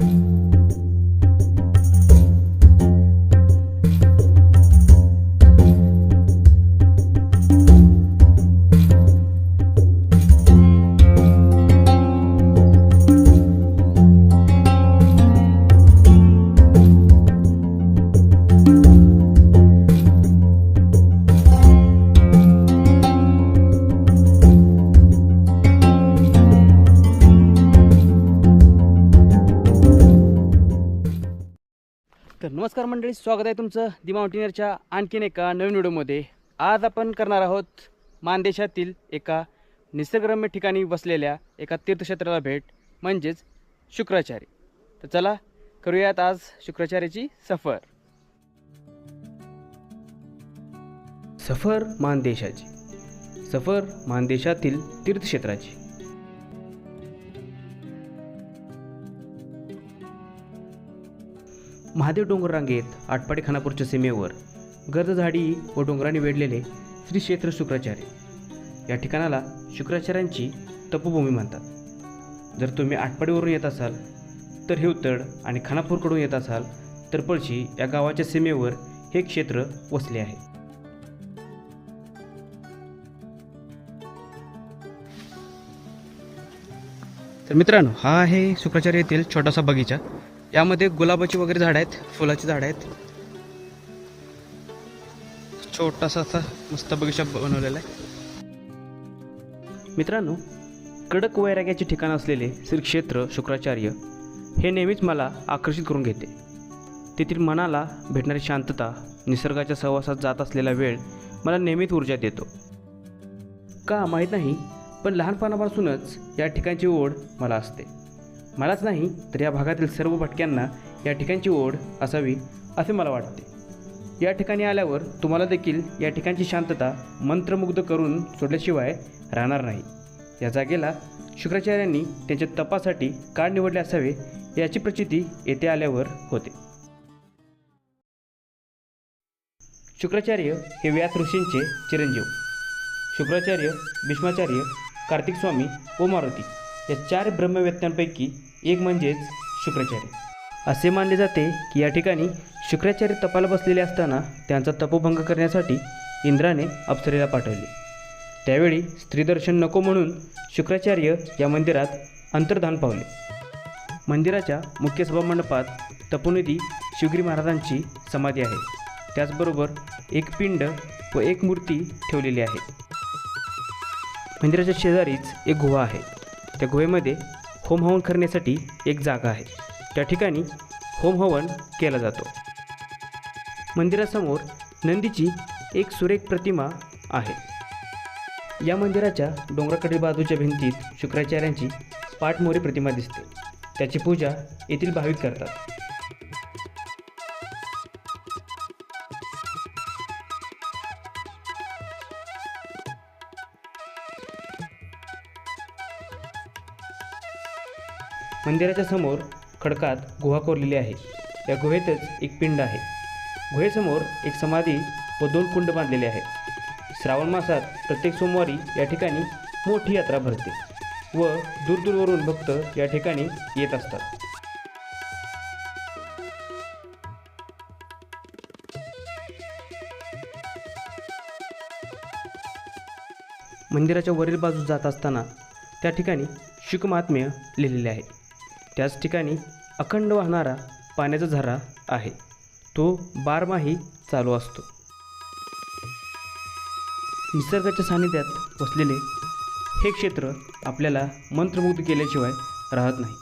तर नमस्कार मंडळी स्वागत आहे तुमचं दि माउंटेनियरच्या आणखीन एका नवीन व्हिडिओमध्ये. आज आपण करणार आहोत मानदेशातील एका निसर्गरम्य ठिकाणी बसलेल्या एका तीर्थक्षेत्राला भेट म्हणजेच शुक्राचार्य. तर चला करूयात आज शुक्राचार्याची सफर. सफर मानदेशाची. सफर मानदेशातील तीर्थक्षेत्राची. महादेव डोंगर रांगेत आटपाडी खानापूरच्या सीमेवर गर्द झाडी व डोंगराने वेढलेले श्री क्षेत्र शुक्राचार्य. या ठिकाणाला शुक्राचार्यांची तपोभूमी म्हणतात. जर तुम्ही आटपाडीवरून येत असाल तर हिवतड आणि खानापूरकडून येत असाल तर पळशी या गावाच्या सीमेवर हे क्षेत्र वसले आहे. तर मित्रांनो हा आहे शुक्राचार्य येथील छोटासा बगीचा. यामध्ये गुलाबाची वगैरे झाडं आहेत फुलाची झाडं आहेत. छोटासा असा मस्त बगीचा बनवलेला आहे. मित्रांनो कडक वैराग्याचे ठिकाण असलेले श्री क्षेत्र शुक्राचार्य हे नेहमीच मला आकर्षित करून घेते. तेथील मनाला भेटणारी शांतता निसर्गाच्या सहवासात जात असलेला वेळ मला नेहमीच ऊर्जा देतो. का माहीत नाही पण लहानपणापासूनच या ठिकाणची ओढ मला असते. मलाच नाही तर या भागातील सर्व भटक्यांना या ठिकाणची ओढ असावी असे मला वाटते. या ठिकाणी आल्यावर तुम्हाला देखील या ठिकाणची शांतता मंत्रमुग्ध करून सोडल्याशिवाय राहणार नाही. या जागेला शुक्राचार्यांनी त्यांच्या तपासाठी काळ निवडले असावे याची प्रचिती येथे आल्यावर होते. शुक्राचार्य हे व्यास ऋषींचे चिरंजीव. शुक्राचार्य भीष्माचार्य कार्तिक स्वामी व मारुती. या चार ब्रह्मवेत्यांपैकी एक म्हणजेच शुक्राचार्य. असे मानले जाते की या ठिकाणी शुक्राचार्य तपाला बसलेले असताना त्यांचा तपोभंग करण्यासाठी इंद्राने अप्सरेला पाठवले. त्यावेळी स्त्रीदर्शन नको म्हणून शुक्राचार्य या मंदिरात अंतर्धान पावले. मंदिराच्या मुख्य सभामंडपात तपोनिधी शिवगिरी महाराजांची समाधी आहे. त्याचबरोबर एक पिंड व एक मूर्ती ठेवलेली आहे. मंदिराच्या शेजारीच एक गुहा आहे. त्या गुहेमध्ये होम हवन करण्यासाठी एक जागा आहे. त्या ठिकाणी होम हवन केला जातो. मंदिरासमोर नंदीची एक सुरेख प्रतिमा आहे. या मंदिराच्या डोंगराकडील बाजूच्या भिंतीत शुक्राचार्यांची पाठमोरी प्रतिमा दिसते. त्याची पूजा येथील भाविक करतात. मंदिराच्या समोर खडकात गुहा कोरलेली आहे. या गुहेतच एक पिंड आहे. गुहेसमोर एक समाधी व दोन कुंड बांधलेले आहेत. श्रावण मासात प्रत्येक सोमवारी या ठिकाणी मोठी यात्रा भरते व दूरदूरवरून भक्त या ठिकाणी येत असतात. मंदिराच्या वरील बाजूस जात असताना त्या ठिकाणी शुकमात्म्य लिहिलेले आहे. त्याच ठिकाणी अखंड वाहणारा पाण्याचा झरा आहे. तो बारमाही चालू असतो. निसर्गाच्या सानिध्यात वसलेले हे क्षेत्र आपल्याला मंत्रमुग्ध केल्याशिवाय राहत नाही.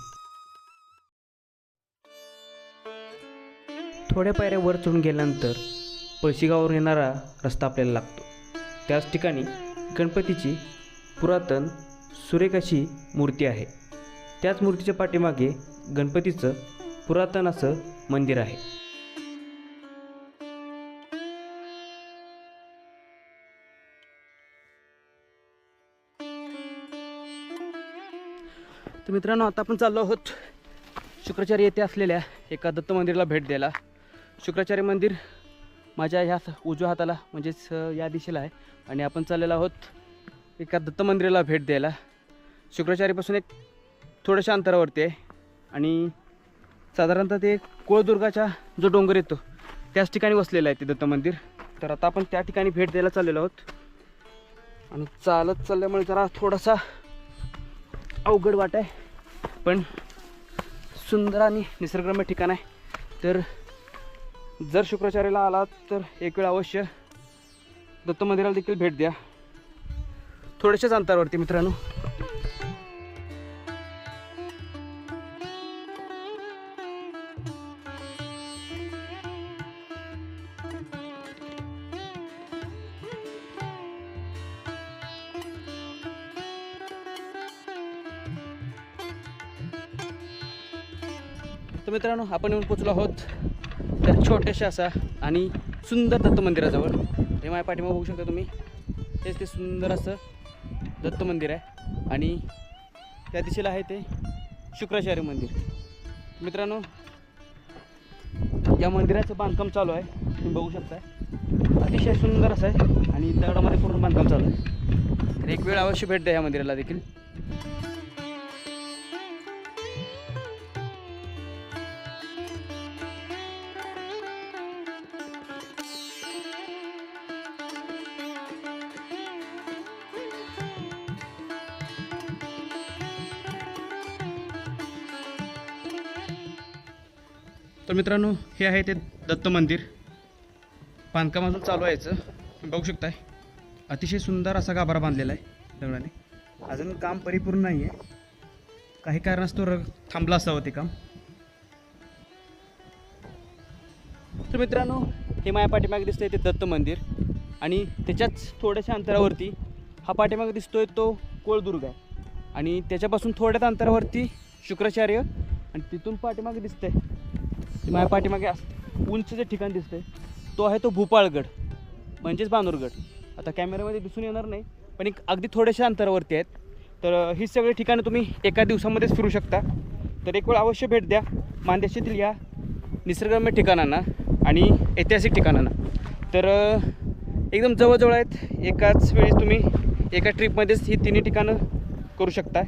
थोड्या पायऱ्या वर चढून गेल्यानंतर पळशीगावरून येणारा रस्ता आपल्याला लागतो. त्याच ठिकाणी गणपतीची पुरातन सुरेख अशी मूर्ती आहे. त्याच मूर्तीच्या पाठीमागे गणपतीचं पुरातन असं मंदिर आहे. तर मित्रांनो आता आपण चाललो आहोत शुक्राचार्य येथे असलेल्या एका दत्त मंदिराला भेट द्यायला. शुक्राचार्य मंदिर माझ्या ह्या उजव्या हाताला म्हणजेच या दिशेला आहे. आणि आपण चाललेलो आहोत एका दत्त मंदिराला भेट द्यायला. शुक्राचार्यपासून एक थोड्याशा अंतरावरती आहे. आणि साधारणतः ते कोळदुर्गाच्या जो डोंगर येतो त्याच ठिकाणी वसलेलं आहे ते दत्त मंदिर. तर आता आपण त्या ठिकाणी भेट द्यायला चाललेलो आहोत. आणि चालत चालल्यामुळे जरा थोडासा अवघड वाट आहे. पण सुंदर आणि निसर्गरम्य ठिकाण आहे. तर जर शुक्राचार्याला आलात तर एक वेळ अवश्य दत्त मंदिराला देखील भेट द्या. थोड्याशाच अंतरावरती मित्रांनो. तर मित्रांनो आपण येऊन पोचलो आहोत त्या छोट्याशा असा आणि सुंदर दत्त मंदिराजवळ. हे माझ्या पाठीमा बघू शकता तुम्ही. तेच ते सुंदर असं दत्त मंदिर आहे. आणि त्या दिशेला आहे ते शुक्राचार्य मंदिर. मित्रांनो या मंदिराचं बांधकाम चालू आहे. तुम्ही बघू शकता अतिशय सुंदर असं आहे आणि दगडामध्ये पूर्ण बांधकाम चालू आहे. तर एक वेळ अवश्य भेट द्या या मंदिराला देखील. तर मित्रांनो हे आहे ते दत्त मंदिर. बांधकाम अजून चालू आहे तुम्ही बघू शकताय. अतिशय सुंदर असा गाभारा बांधलेला आहे दगडाने. अजून काम परिपूर्ण नाही आहे काही कारणास्तव र थांबला असावं ते काम. तर मित्रांनो हे माझ्या पाठीमागे दिसतंय ते दत्त मंदिर. आणि त्याच्याच थोड्याशा अंतरावरती हा पाठीमागे दिसतोय तो कोळदुर्ग आहे. आणि त्याच्यापासून थोड्याच अंतरावरती शुक्राचार्य. आणि तिथून पाठीमागे दिसतंय माझ्या पाठीमागे असं उंच जे ठिकाण दिसतंय. तो आहे तो भूपाळगड म्हणजेच बानूरगड आता कॅमेऱ्यामध्ये दिसून येणार नाही पण एक अगदी थोड्याशा अंतरावरती आहेत. तर ही सगळी ठिकाणं तुम्ही एका दिवसामध्येच फिरू शकता. तर एक वेळ अवश्य भेट द्या. मानदेशातील या निसर्गरम्य ठिकाणांना आणि ऐतिहासिक ठिकाणांना. तर एकदम जवळजवळ आहेत. एकाच वेळेस तुम्ही एका ट्रिपमध्येच ही तिन्ही ठिकाणं करू शकता.